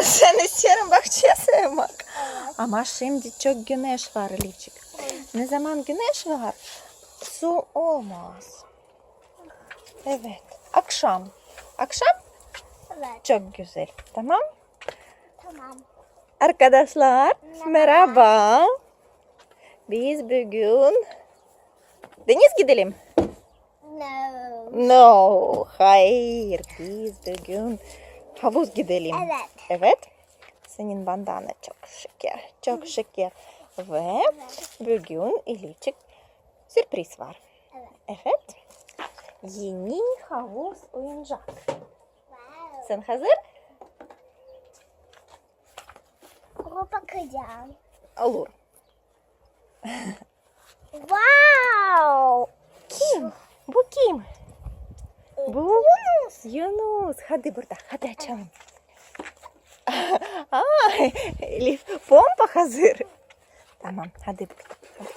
Sen istiyorum bahçeye sığmak. Ama şimdi çok güneş var Elifçik. Ne zaman güneş var su olmaz. Evet. Akşam. Akşam Evet. çok güzel. Tamam. Tamam. Arkadaşlar merhaba. Biz bugün deniz gidelim. No. No, hayır. Biz bugün havuz gidelim. Evet. Evet. Senin bandana çok şeker, çok şeker. Ve bugün Elifçik sürpriz var. Evet. Evet. Yeni havuz oyuncak. Wow. Sen hazır? Ona bakacağım. Olur. Wow. Kim? Bu kim? Bu Yunus. Hadi burada. Hadi açalım. Aa, Elif pompa hazır. Tamam hadi burada. Hadi.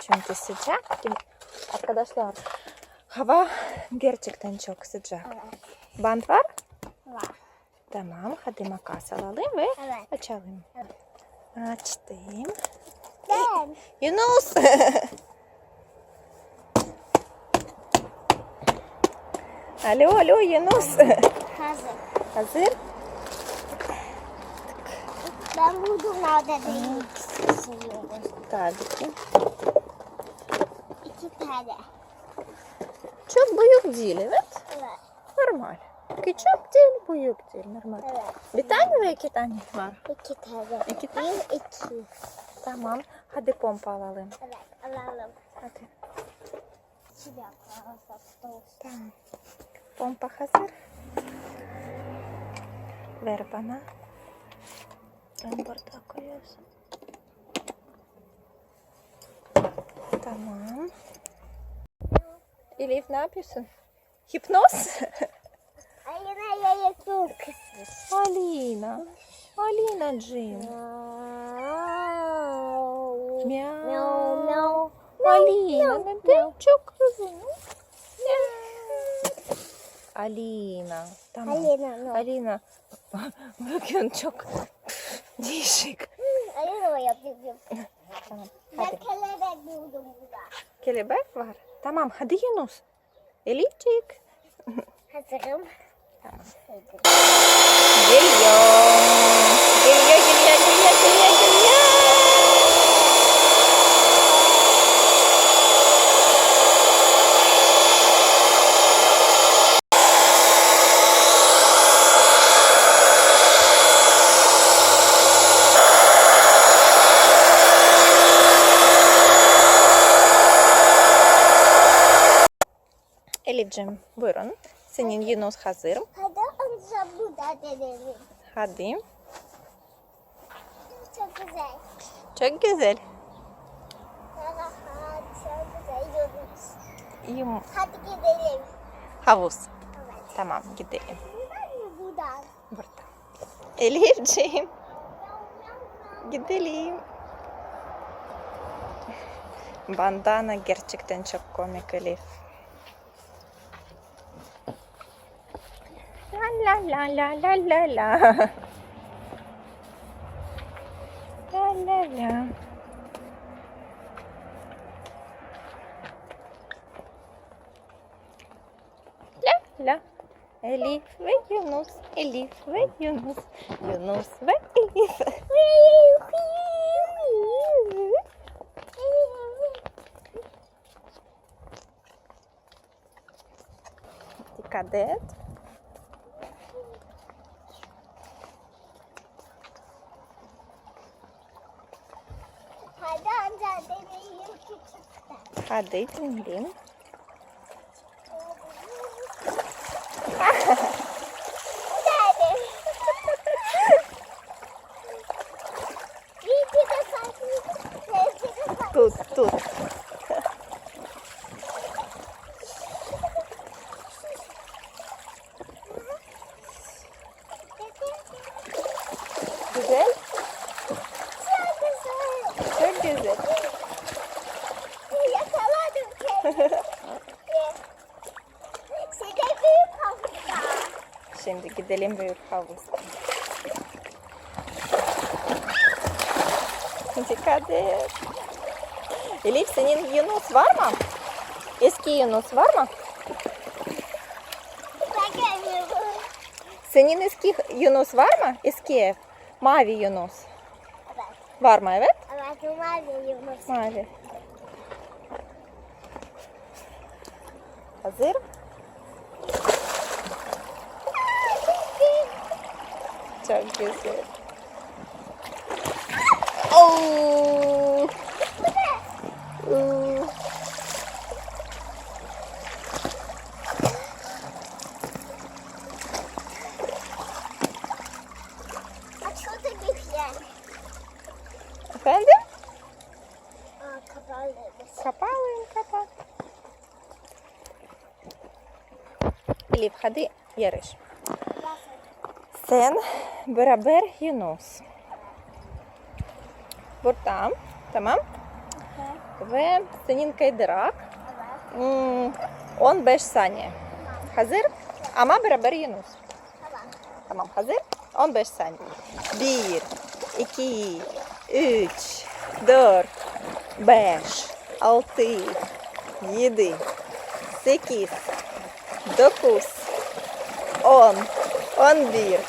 Çünkü sıcak. Arkadaşlar hava gerçekten çok sıcak. Evet. Bant var? Var. Tamam hadi makas alalım ve Evet. açalım. Açtım. Ben. Yunus. Alo alo Yunus. Hazır. Hazır. Ben buldum nerede değil. Seviyorum. Tabii ki. İki tane. Çok büyük değil evet. Evet. Normal. Küçük değil büyük değil normal. Evet. Bir tane ve iki tane var. İki tane. İki tane. Bir, iki. Tamam. Hadi pompa alalım. Evet. Alalım. Hadi. İki dakika. Sattım. Tamam. Pompa hazır. Ver bana. Sen burada koyuyorsun. Tamam. Elif ne yapıyorsun? Hipnoz? Ayına yayıklı kısmı. Alina. Alinacığım. Miau. Miau. Miau. Alina neden çok kızım? Alina. Tamam. Alina, no. Alina. Bugün çok değişik. Ayına o yapıyorum. Tamam. Ben Hadi. kelebek buldum burada. Kelebek var. Tamam hadi Yunus. Elifçik. Hazırım. Tamam. Hazırım. Geliyor. Geliyor geliyor geliyor geliyor geliyor. Elif'cim buyurun. Senin Yunus hazır. Hadi amca burada denelim. Hadi. Çok güzel. Çok güzel. Aha, çok güzel yolumuz. Yum Hadi gidelim. havuz. Evet. Tamam gidelim. Buradan mı buradan? Burada. Elif'ciğim gidelim. Bandana gerçekten çok komik Elif. La la la la la la la. La la la. La. Elif ve Yunus, Elif ve Yunus, Yunus ve Elif. Dikkat et. Ah, deita um? Şimdi gidelim büyük havuza. Dikkat et. Elif senin Yunus var mı? Eski Yunus var mı? Senin eski Yunus var mı? Eski. Mavi Yunus. Evet. Var mı evet? Evet, umar veriyorum. Mavi. Hazır. Çok güzel. Oo. Oo. Bak şurada güzel. Efendim? Aa, kapalı. Kapalım kapat. Elif hadi yarış. Сен Берабер Юнус. Буртам. Тамам? Ве Сенін Кайдерак. Он беш Сані. Хазир. Ама Берабер Юнус. Tamam hazır. 15 saniye. 1, 2, Дор. 4, 5, 6, 7, Докус. Он. Он 11,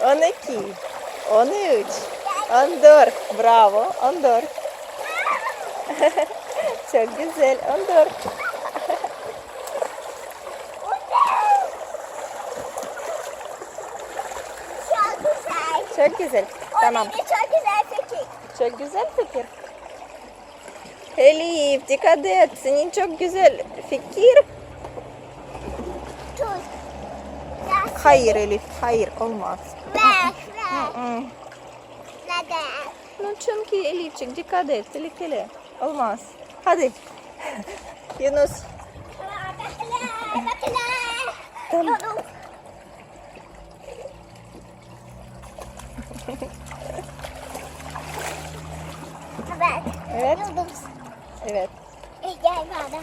12, 13, 14. Bravo. 14. Çok güzel. 14. Çok güzel. Tamam. Çok güzel fikir. Çok güzel fikir. Elif dikkat et. Senin çok güzel fikir. Hayır Elif. Hayır olmaz. Hı. Neden? No, çünkü Elif'cik dikkat et. Tehlikeli. Olmaz. Hadi. Yunus. Tamam. Evet. Evet. Yıldız. Evet. Gel bana.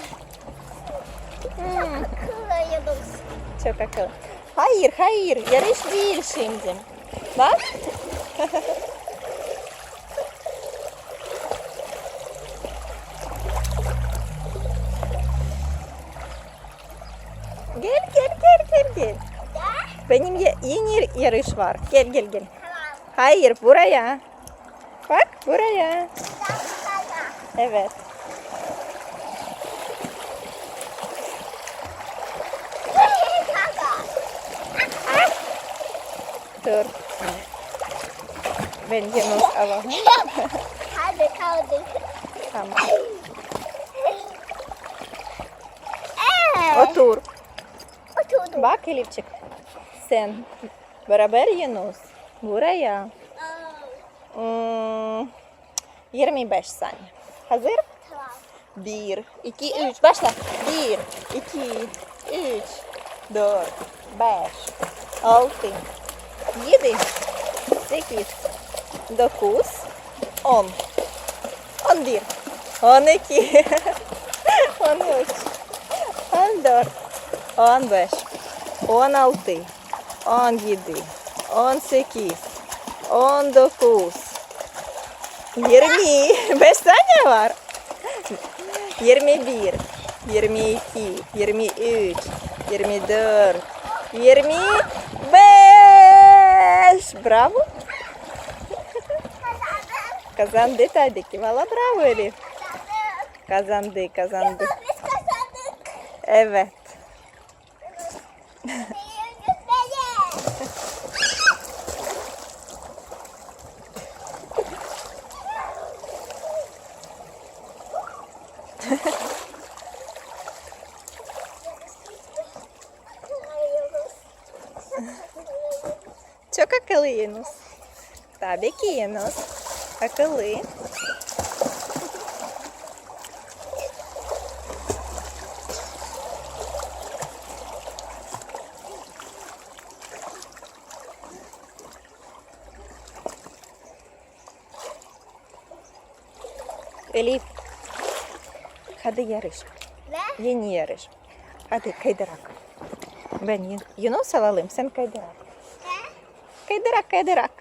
Hmm, Akıllı yıldız. çok akıllı. Hayır hayır. Yarış değil şimdi. Bak. Gel gel gel gel gel. Benim ye- yeni yarış var. Gel gel gel. Hayır buraya. Bak buraya. Evet. Dur. Ben Yunus alalım. Hadi kaldık. Tamam. Otur. Oturdum. Bak Elifçik. Sen beraber Yunus. Buraya. Hmm, 25 saniye. Hazır? Tamam. 1, 2, 3. Başla. 1, 2, 3, 4, 5, 6, 7, 8, 9, 10, 11, 12, 13, 14, 15, 16, 17, 18, 19, 20. 5 saniye var. 21, 22, 23, 24, 25. Bravo. Kazandı tabii ki. Valla bravo Elif. Kazandı, kazandı. Evet. Çok akıllı Yunus. Tabii ki Yunus. Akıllı. Elif. Hadi yarış. Ve Yeni yarış. Hadi kaydırak. Ben Yun- Yunus alalım, sen kaydırak. Кайдирак, кайдирак.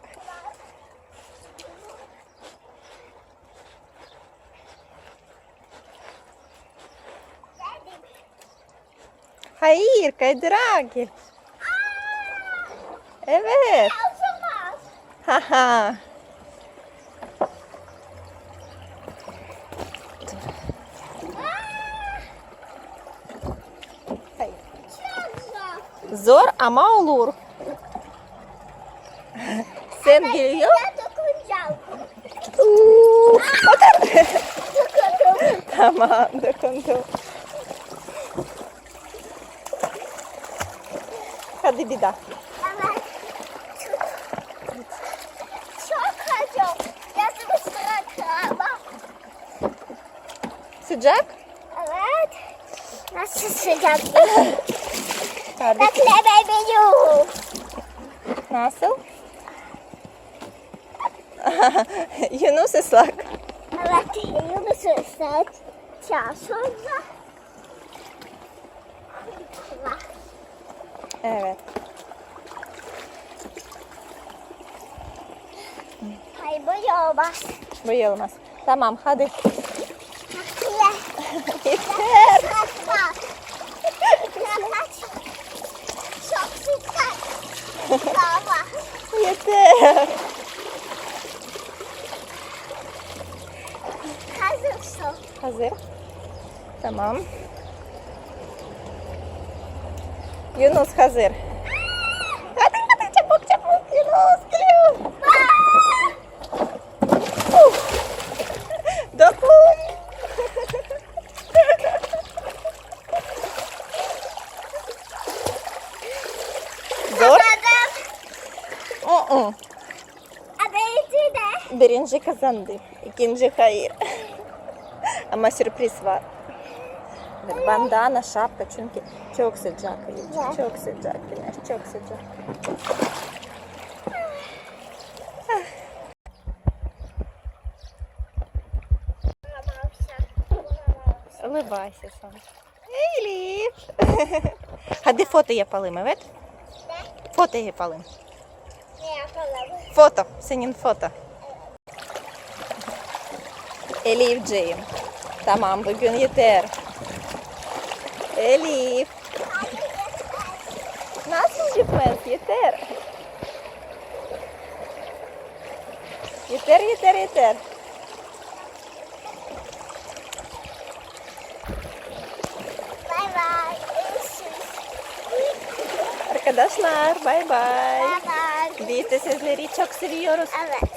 Hayır, kaydırak. Evet. Haha. Zor ama olur. Sen geliyor. Ben dokunacağım. Uuu, Bakın. Dokundum. tamam, dokundum. Hadi bir daha. Evet. Çok acı. Yazımı bırakma. Sıcak. Evet. Nasıl sıcak? Hadi. Bekle bebeğim. Nasıl? Yunus ıslak. Evet. Yunus'u ıslat. Çağ sonra. Evet. Hayır böyle olmaz. Bu yılmaz. Tamam hadi. Ye. Yeter. Tamam. Yeter. Hazırsın. Hazır. Tamam. Yunus hazır. Hadi hadi çabuk çabuk Yunus geliyor. Uf. Dokun. Zor. Kazandım. Uh-uh. Adayıcı de. Birinci kazandı. ikinci hayır. Ama sürpriz var. Evet, bandana, şapka çünkü çok sıcak. Çok, çok sıcak güneş, çok sıcak. Улыбайся сам. Еліф. Ходи фото я палим, вет? Фото я палим. Фото, синін фото. Еліф Джейм. Tamam bugün yeter. Elif. Nasıl gitmez? Yeter. Yeter yeter yeter. Bay bay. Arkadaşlar bay bay. Bay bay. Biz de sizleri çok seviyoruz. Evet.